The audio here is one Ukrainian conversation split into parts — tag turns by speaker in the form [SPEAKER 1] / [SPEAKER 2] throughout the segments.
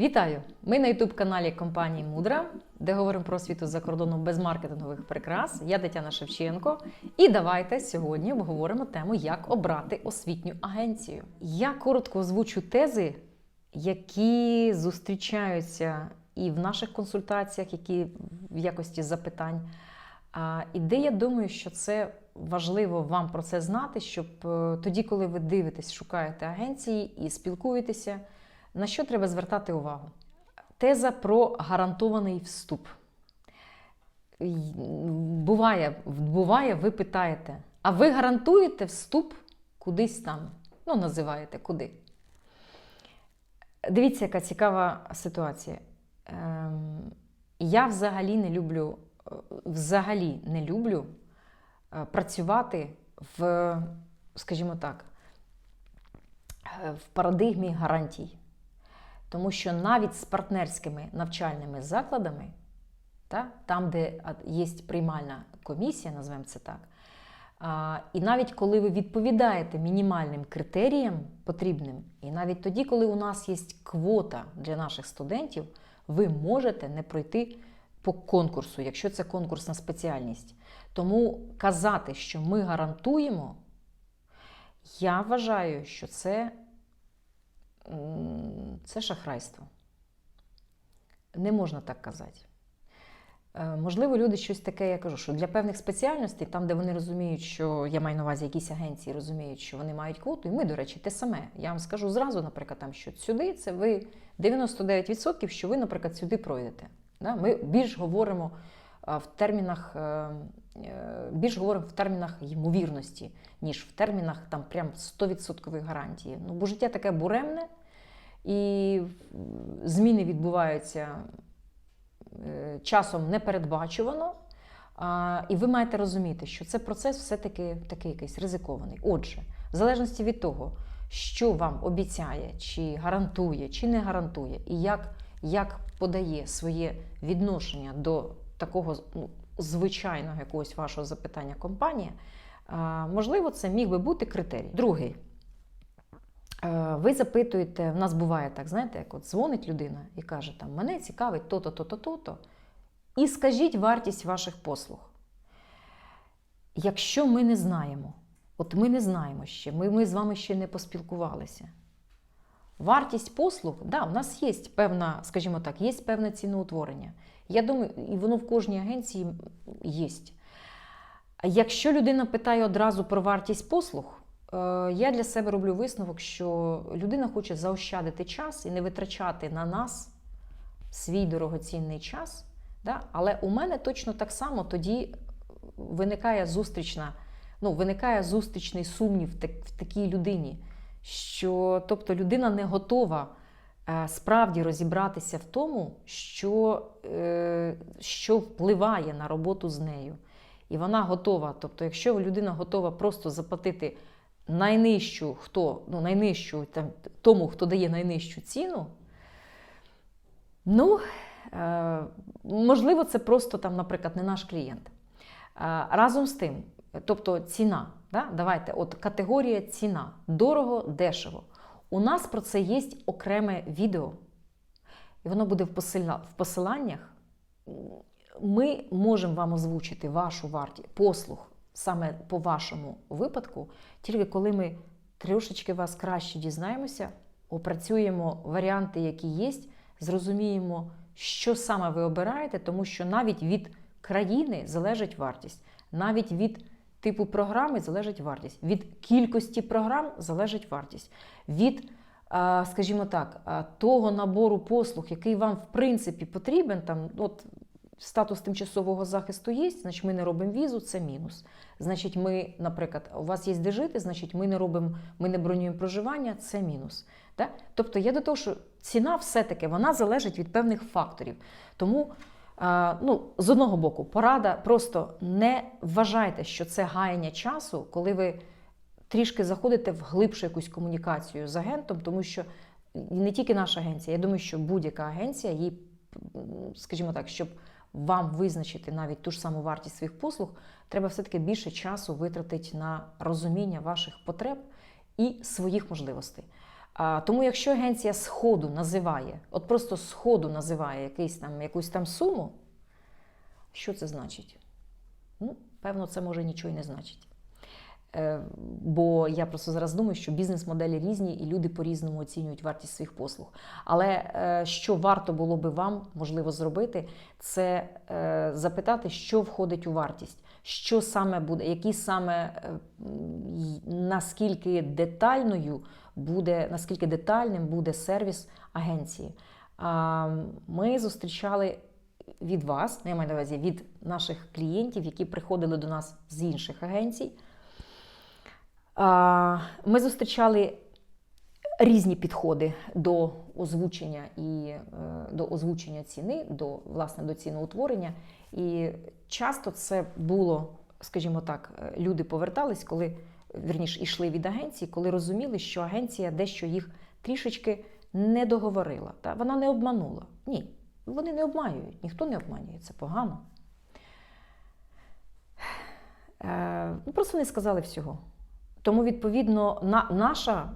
[SPEAKER 1] Вітаю! Ми на ютуб-каналі компанії Мудра, де говоримо про освіту за кордоном без маркетингових прикрас. Я Тетяна Шевченко. І давайте сьогодні обговоримо тему, як обрати освітню агенцію. Я коротко озвучу тези, які зустрічаються і в наших консультаціях, які в якості запитань. І де я думаю, що це важливо вам про це знати, щоб е, тоді, коли ви дивитесь, шукаєте агенції і спілкуєтеся, на що треба звертати увагу? Теза про гарантований вступ. Буває, буває, ви питаєте, а ви гарантуєте вступ кудись там? Ну, називаєте куди? Дивіться, яка цікава ситуація. Ем, Я взагалі не люблю, е, взагалі не люблю е, працювати в, скажімо так, е, в парадигмі гарантій. Тому що навіть з партнерськими навчальними закладами, та, там, де є приймальна комісія, назвемо це так, а, і навіть коли ви відповідаєте мінімальним критеріям потрібним, і навіть тоді, коли у нас є квота для наших студентів, ви можете не пройти по конкурсу, якщо це конкурсна спеціальність. Тому казати, що ми гарантуємо, я вважаю, що це це шахрайство. Не можна так казати. Е, Можливо, люди щось таке, я кажу, що для певних спеціальностей, там, де вони розуміють, що я маю на увазі якісь агенції, розуміють, що вони мають квоту, і ми, до речі, те саме. Я вам скажу зразу, наприклад, там, що сюди це ви 99%, що ви, наприклад, сюди пройдете. Ми більш говоримо в термінах, е, е, більш говоримо в термінах ймовірності, ніж в термінах там прям 100% гарантії. Ну, бо життя таке буремне, і зміни відбуваються е, часом непередбачувано. І ви маєте розуміти, що це процес все-таки такий якийсь ризикований. Отже, в залежності від того, що вам обіцяє, чи гарантує, чи не гарантує, і як, як подає своє відношення до такого ну, звичайного якогось вашого запитання компанія, можливо, це міг би бути критерій. Другий. Е, Ви запитуєте, в нас буває так, знаєте, як от дзвонить людина і каже, там, мене цікавить то-то, то-то, то-то. І скажіть вартість ваших послуг. Якщо ми не знаємо, от ми не знаємо ще, ми, ми з вами ще не поспілкувалися. Вартість послуг, да, в нас є певна, скажімо так, є певне ціноутворення. Я думаю, і воно в кожній агенції є. Якщо людина питає одразу про вартість послуг, я для себе роблю висновок, що людина хоче заощадити час і не витрачати на нас свій дорогоцінний час. Да? Але у мене точно так само тоді виникає зустрічна, ну, виникає зустрічний сумнів в, такій людині, що тобто людина не готова е, справді розібратися в тому, що, е, що впливає на роботу з нею. І вона готова. Тобто, якщо людина готова просто заплатити найнижчу, хто, ну, найнижчу, там, тому, хто дає найнижчу ціну, ну, е, можливо, це просто там, наприклад, не наш клієнт. Е, разом з тим, тобто ціна, да? давайте, от категорія ціна, дорого, дешево. У нас про це є окреме відео, і воно буде в посила- в посиланнях. Ми можемо вам озвучити вашу вартість послуг саме по вашому випадку, тільки коли ми трошечки вас краще дізнаємося, опрацюємо варіанти, які є, зрозуміємо, що саме ви обираєте, тому що навіть від країни залежить вартість, навіть від типу програми залежить вартість, від кількості програм залежить вартість, від, скажімо так, того набору послуг, який вам в принципі потрібен, там, от, статус тимчасового захисту є, значить ми не робимо візу, це мінус. Значить, ми, наприклад, у вас є де жити, значить, ми не робимо, ми не бронюємо проживання, це мінус. Так? Тобто я до того, що ціна все-таки вона залежить від певних факторів. Тому, е, ну, з одного боку, порада просто не вважайте, що це гаяння часу, коли ви трішки заходите в глибшу якусь комунікацію з агентом, тому що не тільки наша агенція, я думаю, що будь-яка агенція, їй, скажімо так, щоб вам визначити навіть ту ж саму вартість своїх послуг, треба все-таки більше часу витратити на розуміння ваших потреб і своїх можливостей. Тому, якщо агенція сходу називає, от просто сходу називає якийсь там, якусь там суму, що це значить? Ну, певно, це може нічого й не значить. Е, бо я просто зараз думаю, що бізнес-моделі різні і люди по-різному оцінюють вартість своїх послуг. Але е, що варто було би вам можливо зробити, це е, запитати, що входить у вартість, що саме буде, які саме наскільки детальною буде, наскільки детальним буде сервіс агенції. Ми зустрічали від вас, ну, я маю на увазі від наших клієнтів, які приходили до нас з інших агенцій. Ми зустрічали різні підходи до озвучення і е, до озвучення ціни, до власне до ціноутворення. І часто це було, скажімо так, е, люди повертались, коли вірніше йшли від агенції, коли розуміли, що агенція дещо їх трішечки не договорила. Та вона не обманула. Ні, вони не обманюють, ніхто не обманює, це погано. Е, ну, просто не сказали всього. Тому, відповідно, на, наша,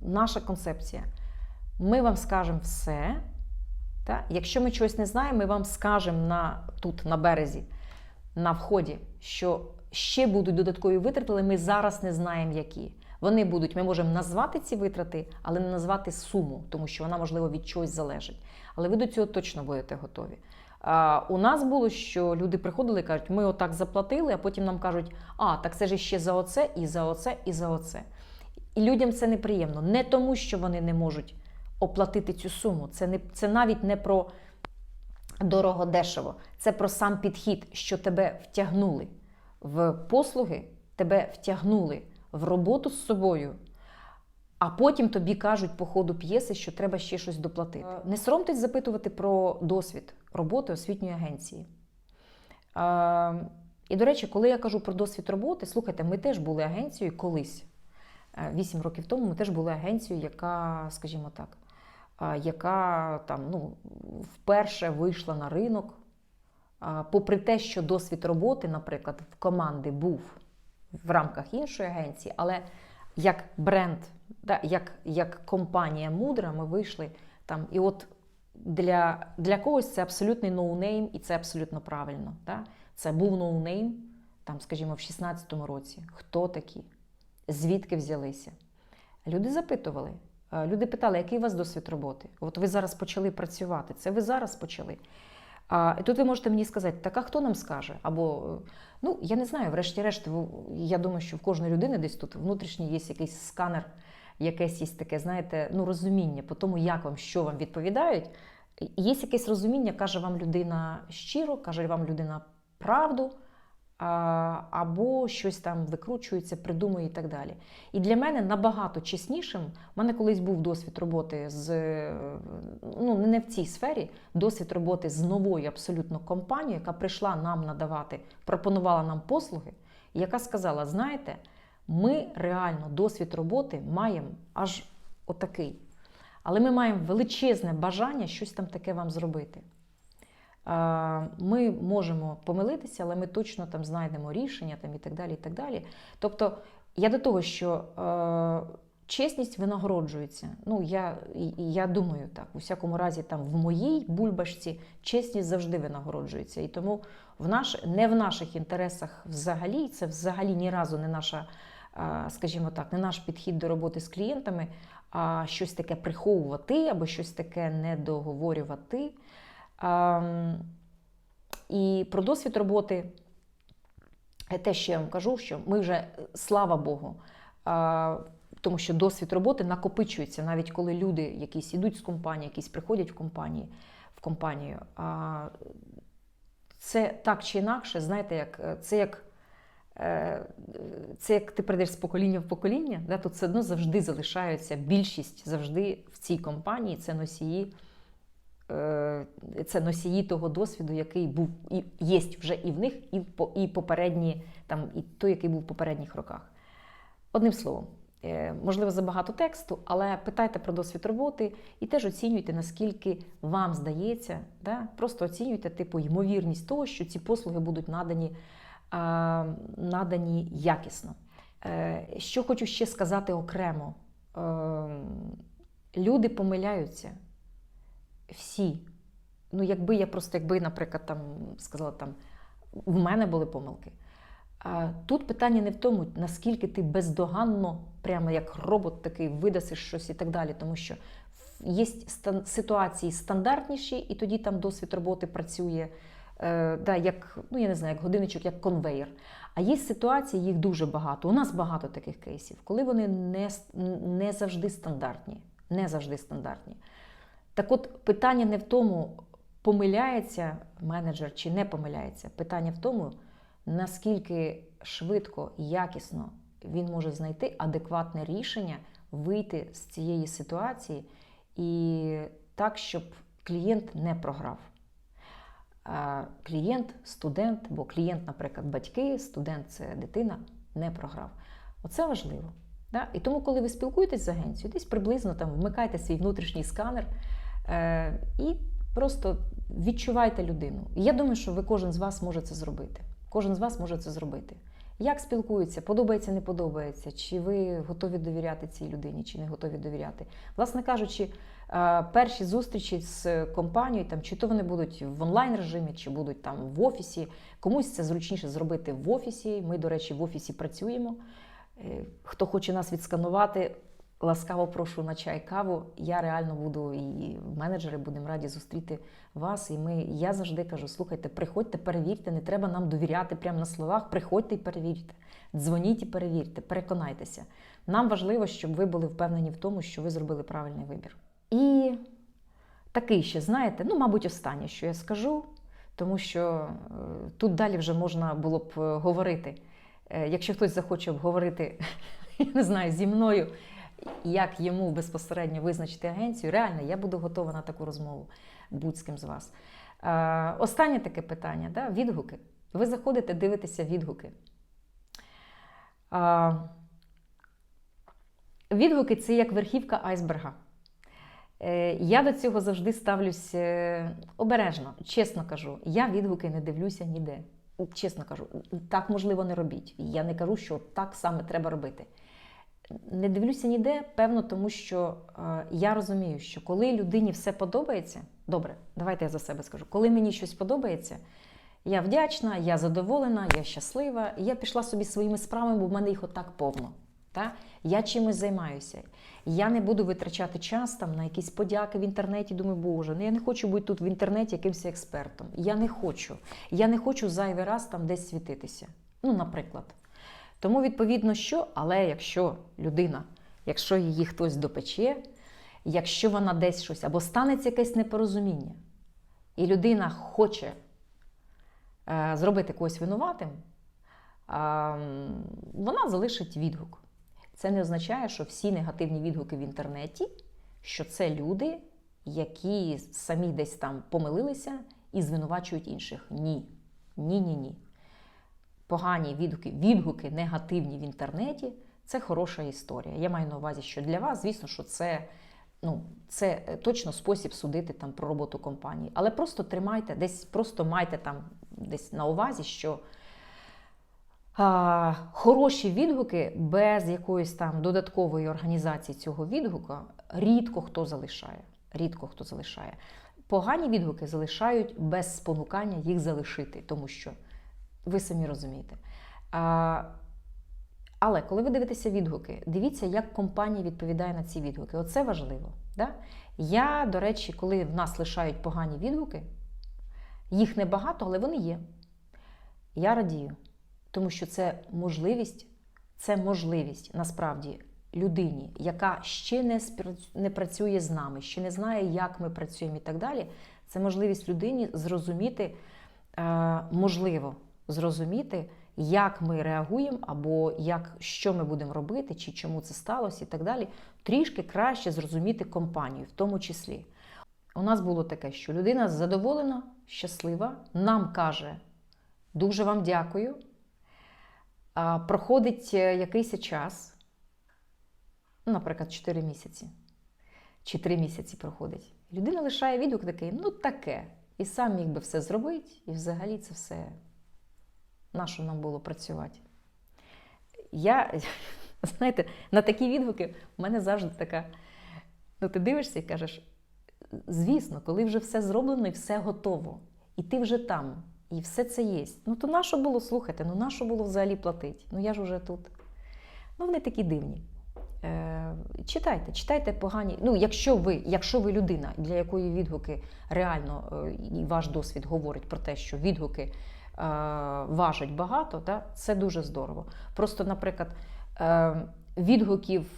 [SPEAKER 1] наша концепція. Ми вам скажемо все. Та? Якщо ми чогось не знаємо, ми вам скажемо на, тут, на березі, на вході, що ще будуть додаткові витрати, але ми зараз не знаємо, які. Вони будуть, ми можемо назвати ці витрати, але не назвати суму, тому що вона, можливо, від чогось залежить. Але ви до цього точно будете готові. У нас було, що люди приходили і кажуть, ми отак заплатили, а потім нам кажуть, а, так це ж ще за оце, і за оце, і за оце. І людям це неприємно. Не тому, що вони не можуть оплатити цю суму. Це, не, це навіть не про дорого-дешево. Це про сам підхід, що тебе втягнули в послуги, тебе втягнули в роботу з собою, а потім тобі кажуть по ходу п'єси, що треба ще щось доплатити. Не соромтесь запитувати про досвід роботи освітньої агенції. Е, І, до речі, коли я кажу про досвід роботи, слухайте, ми теж були агенцією колись. Е, Вісім років тому ми теж були агенцією, яка, скажімо так, е, яка там ну, вперше вийшла на ринок. Попри те, що досвід роботи, наприклад, в команди був в рамках іншої агенції, але як бренд, да, як, як компанія мудра, ми вийшли там. І от для, для когось це абсолютний ноунейм, і це абсолютно правильно. Да? Це був ноунейм, там, скажімо, в 16-му році. Хто такі? Звідки взялися? Люди запитували. Е, Люди питали, який у вас досвід роботи? От ви зараз почали працювати. Це ви зараз почали. А і тут ви можете мені сказати, так а хто нам скаже? Або е, ну я не знаю, врешті-решт, я думаю, що в кожної людини десь тут внутрішній є якийсь сканер, якесь є таке, знаєте, ну розуміння по тому, як вам що вам відповідають. Є якесь розуміння, каже вам людина щиро, каже вам людина правду, або щось там викручується, придумує і так далі. І для мене набагато чеснішим, у мене колись був досвід роботи з ну не в цій сфері, досвід роботи з новою абсолютно компанією, яка прийшла нам надавати, пропонувала нам послуги, яка сказала: знаєте, ми реально досвід роботи маємо аж отакий. Але ми маємо величезне бажання щось там таке вам зробити. Е, Ми можемо помилитися, але ми точно там знайдемо рішення там, і так далі. і так далі. Тобто, я до того, що е, чесність винагороджується. Ну, я, я думаю так, у всякому разі, там в моїй бульбашці чесність завжди винагороджується. І тому в наш, не в наших інтересах взагалі, це взагалі ні разу не наша, скажімо так, не наш підхід до роботи з клієнтами, а щось таке приховувати або щось таке недоговорювати. І про досвід роботи, те, що я вам кажу, що ми вже, слава Богу, тому що досвід роботи накопичується, навіть коли люди якісь ідуть з компанії, якісь приходять в компанії, в компанію. Це так чи інакше, знаєте, як, це як. Е, Це як ти перейдеш з покоління в покоління, да, тут все одно завжди залишаються більшість завжди в цій компанії це носії е, це носії того досвіду, який був і є вже і в них, і, і попередні, там, і той, який був в попередніх роках. Одним словом, е, можливо, забагато тексту, але питайте про досвід роботи і теж оцінюйте, наскільки вам здається, да? просто оцінюйте типу ймовірність того, що ці послуги будуть надані, надані якісно. Е, Що хочу ще сказати окремо люди помиляються. Всі. Ну, якби я просто, якби, наприклад, там сказала, там в мене були помилки. Тут питання не в тому, наскільки ти бездоганно, прямо як робот такий, видасиш щось і так далі. Тому що є ситуації стандартніші, і тоді там досвід роботи працює е, да, як, ну я не знаю, як годинничок, як конвейер. А є ситуації, їх дуже багато. У нас багато таких кейсів, коли вони не, не завжди стандартні. Не завжди стандартні. Так от питання не в тому, помиляється менеджер чи не помиляється. Питання в тому, наскільки швидко, якісно він може знайти адекватне рішення, вийти з цієї ситуації і так, щоб клієнт не програв. Клієнт, студент, бо клієнт, наприклад, батьки, студент це дитина, не програв. Оце важливо. Да? І тому, коли ви спілкуєтесь з агенцією, десь приблизно там вмикайте свій внутрішній сканер е, і просто відчувайте людину. І я думаю, що ви кожен з вас може це зробити. Кожен з вас може це зробити. Як спілкуються, подобається, не подобається, чи ви готові довіряти цій людині, чи не готові довіряти. Власне кажучи, перші зустрічі з компанією, там, чи то вони будуть в онлайн режимі, чи будуть там в офісі. Комусь це зручніше зробити в офісі. Ми, до речі, в офісі працюємо. Е, Хто хоче нас відсканувати, ласкаво прошу на чай каву. Я реально буду і менеджери будемо раді зустріти вас. І ми, я завжди кажу: слухайте, приходьте, перевірте, не треба нам довіряти прямо на словах. Приходьте і перевірте. Дзвоніть і перевірте, переконайтеся. Нам важливо, щоб ви були впевнені в тому, що ви зробили правильний вибір. І такий ще, знаєте, ну, мабуть, останнє, що я скажу, тому що е, тут далі вже можна було б е, говорити. Е, Якщо хтось захоче обговорити, я не знаю, зі мною, як йому безпосередньо визначити агенцію, реально, я буду готова на таку розмову будь з ким з вас. Останнє таке питання: да? відгуки. Ви заходите, дивитеся відгуки. Відгуки це як верхівка айсберга. Е, Я до цього завжди ставлюсь е, обережно, чесно кажу. Я відгуки не дивлюся ніде. Чесно кажу, так можливо не робіть. Я не кажу, що так саме треба робити. Не дивлюся ніде, певно, тому що е, я розумію, що коли людині все подобається, добре, давайте я за себе скажу. Коли мені щось подобається, я вдячна, я задоволена, я щаслива, і я пішла собі своїми справами, бо в мене їх отак повно. Та? Я чимось займаюся. Я не буду витрачати час там на якісь подяки в інтернеті. Думаю, боже, ну я не хочу бути тут в інтернеті якимось експертом. Я не хочу. Я не хочу зайвий раз там десь світитися. Ну, наприклад. Тому, відповідно, що, але якщо людина, якщо її хтось допече, якщо вона десь щось або станеться якесь непорозуміння, і людина хоче е, зробити когось винуватим, е, вона залишить відгук. Це не означає, що всі негативні відгуки в інтернеті, що це люди, які самі десь там помилилися і звинувачують інших. Ні. Ні, ні, ні. Погані відгуки, відгуки негативні в інтернеті це хороша історія. Я маю на увазі, що для вас, звісно, що це, ну, це точно спосіб судити там про роботу компанії. Але просто тримайте, десь просто майте там десь на увазі, що хороші відгуки без якоїсь там додаткової організації цього відгука рідко хто залишає. Рідко хто залишає. Погані відгуки залишають без спонукання їх залишити, тому що ви самі розумієте. А, але коли ви дивитеся відгуки, дивіться, як компанія відповідає на ці відгуки. Оце важливо. Да? Я, до речі, коли в нас лишають погані відгуки, їх небагато, але вони є. Я радію. Тому що це можливість, це можливість насправді людині, яка ще не, не працює з нами, ще не знає, як ми працюємо і так далі. Це можливість людині зрозуміти, е, можливо, зрозуміти, як ми реагуємо, або як, що ми будемо робити, чи чому це сталося, і так далі. Трішки краще зрозуміти компанію, в тому числі. У нас було таке, що людина задоволена, щаслива, нам каже: дуже вам дякую. Проходить е, якийсь час, ну, наприклад, 4 місяці чи 3 місяці проходить. Людина лишає відгук такий, ну таке. І сам міг би все зробити, і взагалі це все на що нам було працювати. Я, Знаєте, на такі відгуки в мене завжди така. Ну, ти дивишся і кажеш: звісно, коли вже все зроблено і все готово, і ти вже там, і все це є. Ну то нащо було слухати? Ну нащо було взагалі платити? Ну я ж уже тут. Ну, вони такі дивні. Е, читайте, читайте погані. Ну, якщо ви, якщо ви людина, для якої відгуки реально е, і ваш досвід говорить про те, що відгуки е, важать багато, да, це дуже здорово. Просто, наприклад, е, відгуків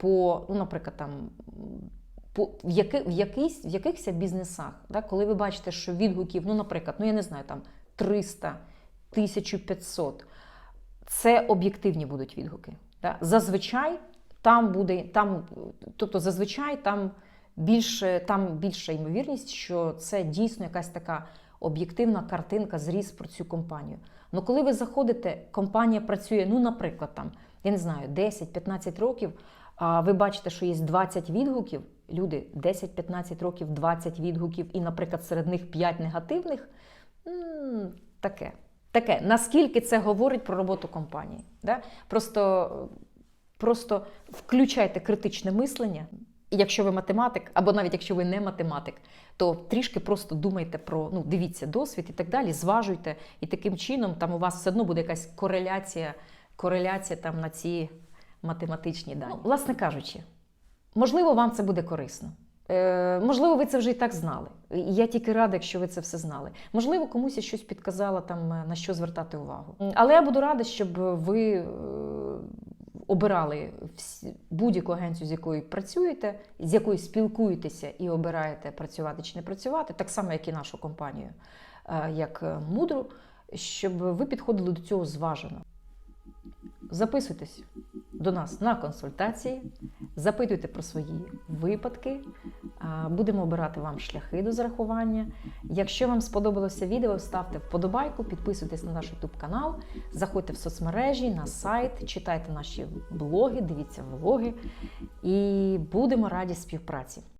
[SPEAKER 1] по, ну, наприклад, там. По, в, яки, в, якийсь, в якихось бізнесах, да, коли ви бачите, що відгуків, ну, наприклад, ну я не знаю, там 300, 1500, це об'єктивні будуть відгуки. Да? Зазвичай там буде, там, тобто зазвичай там більше, там більша ймовірність, що це дійсно якась така об'єктивна картинка, зріз про цю компанію. Ну коли ви заходите, компанія працює, ну, наприклад, там, я не знаю, 10-15 років, а ви бачите, що є 20 відгуків, люди 10-15 років, 20 відгуків, і, наприклад, серед них 5 негативних, таке. Таке, наскільки це говорить про роботу компанії? Да? Просто, просто включайте критичне мислення. Якщо ви математик, або навіть якщо ви не математик, то трішки просто думайте про ну, дивіться досвід і так далі, зважуйте, і таким чином там у вас все одно буде якась кореляція, кореляція там на ці математичні дані. Ну, власне кажучи, можливо, вам це буде корисно. Е, можливо, ви це вже і так знали. Я тільки рада, якщо ви це все знали. Можливо, комусь я щось підказала там е, на що звертати увагу. Але я буду рада, щоб ви е, обирали будь-яку агенцію, з якою працюєте, з якою спілкуєтеся і обираєте працювати чи не працювати, так само, як і нашу компанію, як мудру, щоб ви підходили до цього зважено. Записуйтесь до нас на консультації, запитуйте про свої випадки. Будемо обирати вам шляхи до зарахування. Якщо вам сподобалося відео, ставте вподобайку, підписуйтесь на наш YouTube канал, заходьте в соцмережі, на сайт, читайте наші блоги, дивіться влоги і будемо раді співпраці.